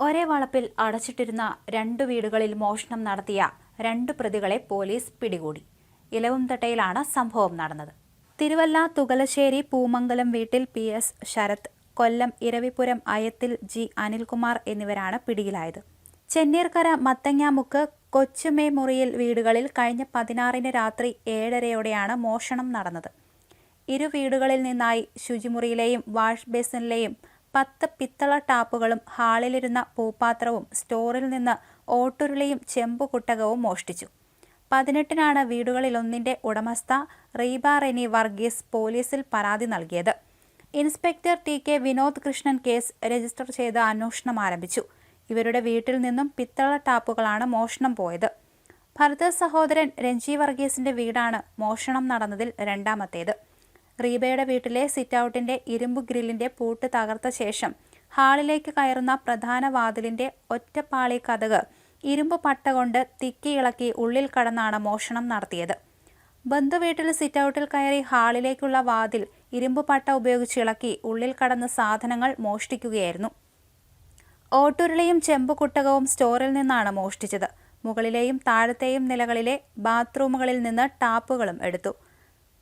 ഒരേ വളപ്പിൽ അടച്ചിട്ടിരുന്ന രണ്ടു വീടുകളിൽ മോഷണം നടത്തിയ രണ്ട് പ്രതികളെ പോലീസ് പിടികൂടി. ഇലവും ഇലവുംതട്ടയിലാണ് സംഭവം നടന്നത്. തിരുവല്ല തുകലശ്ശേരി പൂമംഗലം വീട്ടിൽ P S Sarath Kollam Eravipuram Ayathil G Anilkumar എന്നിവരാണ് പിടിയിലായത്. ചെന്നീർക്കര മത്തങ്ങാമുക്ക് കൊച്ചുമേ മുറിയിൽ വീടുകളിൽ കഴിഞ്ഞ പതിനാറിന് രാത്രി ഏഴരയോടെയാണ് മോഷണം നടന്നത്. ഇരു വീടുകളിൽ നിന്നായി ശുചിമുറിയിലെയും വാഷ് ബേസിനിലെയും പത്ത് പിത്തള ടാപ്പുകളും ഹാളിലിരുന്ന പൂപ്പാത്രവും സ്റ്റോറിൽ നിന്ന് ഓട്ടുരുളിയും ചെമ്പുകുട്ടകവും മോഷ്ടിച്ചു. പതിനെട്ടിനാണ് വീടുകളിലൊന്നിന്റെ ഉടമസ്ഥ റീബ റെനി വർഗീസ് പോലീസിൽ പരാതി നൽകിയത്. Inspector T K Vinod Krishnan case register ചെയ്ത് അന്വേഷണം ആരംഭിച്ചു. ഇവരുടെ വീട്ടിൽ നിന്നും പിത്തള ടാപ്പുകളാണ് മോഷണം പോയത്. ഭരത സഹോദരൻ രഞ്ജി വർഗീസിന്റെ വീടാണ് മോഷണം നടന്നതിൽ രണ്ടാമത്തേത്. റീബയുടെ വീട്ടിലെ സിറ്റൌട്ടിന്റെ ഇരുമ്പ് ഗ്രില്ലിന്റെ പൂട്ട് തകർത്ത ശേഷം ഹാളിലേക്ക് കയറുന്ന പ്രധാന വാതിലിന്റെ ഒറ്റപ്പാളി കഥക് ഇരുമ്പ് പട്ട കൊണ്ട് തിക്കിയിളക്കി ഉള്ളിൽ കടന്നാണ് മോഷണം നടത്തിയത്. ബന്ധുവീട്ടിൽ സിറ്റൌട്ടിൽ കയറി ഹാളിലേക്കുള്ള വാതിൽ ഇരുമ്പ് പട്ട ഉപയോഗിച്ച് ഇളക്കി ഉള്ളിൽ കടന്ന് സാധനങ്ങൾ മോഷ്ടിക്കുകയായിരുന്നു. ഓട്ടുരുളിയും ചെമ്പുകുട്ടകവും സ്റ്റോറിൽ നിന്നാണ് മോഷ്ടിച്ചത്. മുകളിലെയും താഴത്തെയും നിലകളിലെ ബാത്റൂമുകളിൽ നിന്ന് ടാപ്പുകളും എടുത്തു.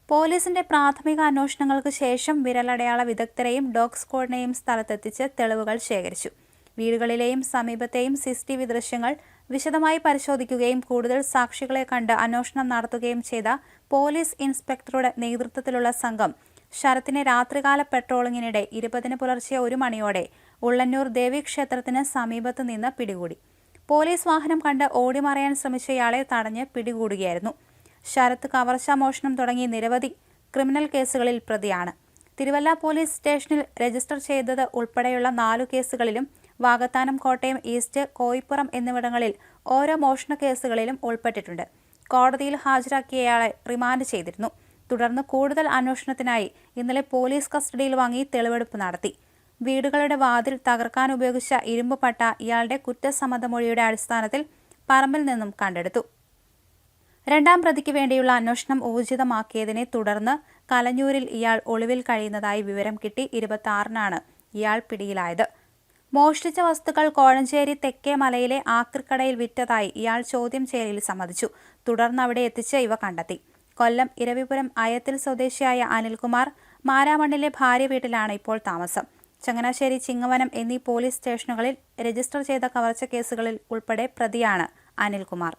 പോലീസിന്റെ പ്രാഥമിക അന്വേഷണങ്ങൾക്ക് ശേഷം വിരലടയാള വിദഗ്ധരെയും ഡോഗ് സ്ക്വാഡിനെയും സ്ഥലത്തെത്തിച്ച് തെളിവുകൾ ശേഖരിച്ചു. വീടുകളിലെയും സമീപത്തെയും സിസിടിവി ദൃശ്യങ്ങൾ വിശദമായി പരിശോധിക്കുകയും കൂടുതൽ സാക്ഷികളെ കണ്ട് അന്വേഷണം നടത്തുകയും ചെയ്ത പോലീസ് ഇൻസ്പെക്ടറുടെ നേതൃത്വത്തിലുള്ള സംഘം ശരത്തിനെ രാത്രികാല പെട്രോളിങ്ങിനിടെ ഇരുപതിന് പുലർച്ചെ ഒരു മണിയോടെ ഉള്ളന്നൂർ ദേവീക്ഷേത്രത്തിന് സമീപത്ത് നിന്ന് പിടികൂടി. പോലീസ് വാഹനം കണ്ട് ഓടിമറയാൻ ശ്രമിച്ചയാളെ തടഞ്ഞ് പിടികൂടുകയായിരുന്നു. ശരത്ത് കവർച്ച മോഷണം തുടങ്ങി നിരവധി ക്രിമിനൽ കേസുകളിൽ പ്രതിയാണ്. തിരുവല്ല പോലീസ് സ്റ്റേഷനിൽ രജിസ്റ്റർ ചെയ്തത് ഉൾപ്പെടെയുള്ള നാലു കേസുകളിലും വാകത്താനം കോട്ടയം ഈസ്റ്റ് കോയിപ്പുറം എന്നിവിടങ്ങളിൽ ഓരോ മോഷണ കേസുകളിലും ഉൾപ്പെട്ടിട്ടുണ്ട്. കോടതിയിൽ ഹാജരാക്കിയയാളെ റിമാൻഡ് ചെയ്തിരുന്നു. തുടർന്ന് കൂടുതൽ അന്വേഷണത്തിനായി ഇന്നലെ പോലീസ് കസ്റ്റഡിയിൽ വാങ്ങി തെളിവെടുപ്പ് നടത്തി. വീടുകളുടെ വാതിൽ തകർക്കാൻ ഉപയോഗിച്ച ഇരുമ്പ് പട്ട ഇയാളുടെ കുറ്റസമ്മതമൊഴിയുടെ അടിസ്ഥാനത്തിൽ പറമ്പിൽ നിന്നും കണ്ടെടുത്തു. രണ്ടാം പ്രതിക്ക് വേണ്ടിയുള്ള അന്വേഷണം ഊർജിതമാക്കിയതിനെ തുടർന്ന് കലഞ്ഞൂരിൽ ഇയാൾ ഒളിവിൽ കഴിയുന്നതായി വിവരം കിട്ടി ഇരുപത്തി ആറിനാണ് ഇയാൾ പിടിയിലായത്. മോഷ്ടിച്ച വസ്തുക്കൾ കോഴഞ്ചേരി തെക്കേ മലയിലെ ആക്രിക്കടയിൽ വിറ്റതായി ഇയാൾ ചോദ്യം ചെയ്യലിൽ സമ്മതിച്ചു. തുടർന്ന് അവിടെ എത്തിച്ച് ഇവ കണ്ടെത്തി. കൊല്ലം ഇരവിപുരം അയത്തിൽ സ്വദേശിയായ അനിൽകുമാർ മാരാമണ്ണിലെ ഭാര്യ വീട്ടിലാണ് ഇപ്പോൾ താമസം. ചങ്ങനാശ്ശേരി ചിങ്ങവനം എന്നീ പോലീസ് സ്റ്റേഷനുകളിൽ രജിസ്റ്റർ ചെയ്ത കവർച്ച കേസുകളിൽ ഉൾപ്പെടെ പ്രതിയാണ് അനിൽകുമാർ.